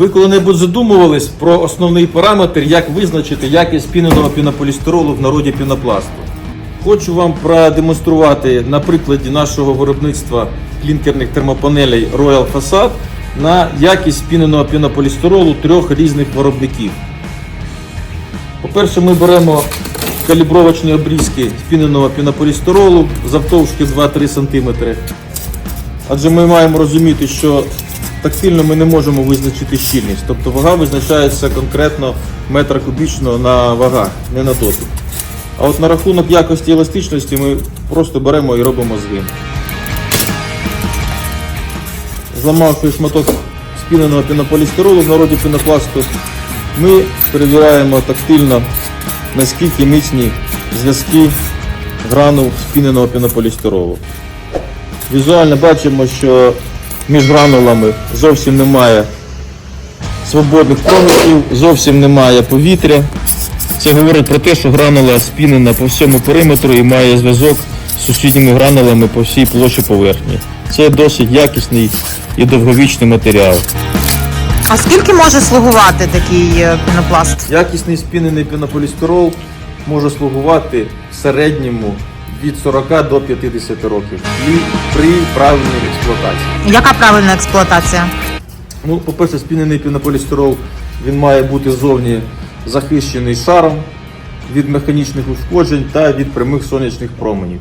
Ви коли-небудь задумувались про основний параметр, як визначити якість спіненого пінополістиролу в народі пінопласту? Хочу вам продемонструвати на прикладі нашого виробництва клінкерних термопанелей Royal Facade на якість спіненого пінополістиролу трьох різних виробників. По-перше, ми беремо калібровочні обрізки спіненого пінополістиролу завтовшки 2-3 см. Адже ми маємо розуміти, що тактильно ми не можемо визначити щільність. Тобто вага визначається конкретно метра кубічного на вагах, не на дотик. А от на рахунок якості еластичності ми просто беремо і робимо згин. Зламавши шматок спіненого пінополістиролу в народі пінопласту, ми перевіряємо тактильно, наскільки міцні зв'язки гранул спіненого пінополістиролу. Візуально бачимо, що між гранулами зовсім немає свободних проміжків, зовсім немає повітря. Це говорить про те, що гранула спінена по всьому периметру і має зв'язок з сусідніми гранулами по всій площі поверхні. Це досить якісний і довговічний матеріал. А скільки може слугувати такий е, пінопласт? Якісний спінений пінополістирол може слугувати в середньому від 40 до 50 років і при правильній експлуатації. Яка правильна експлуатація? Ну, по-перше, спінений пінополістирол він має бути зовні захищений шаром від механічних ушкоджень та від прямих сонячних променів.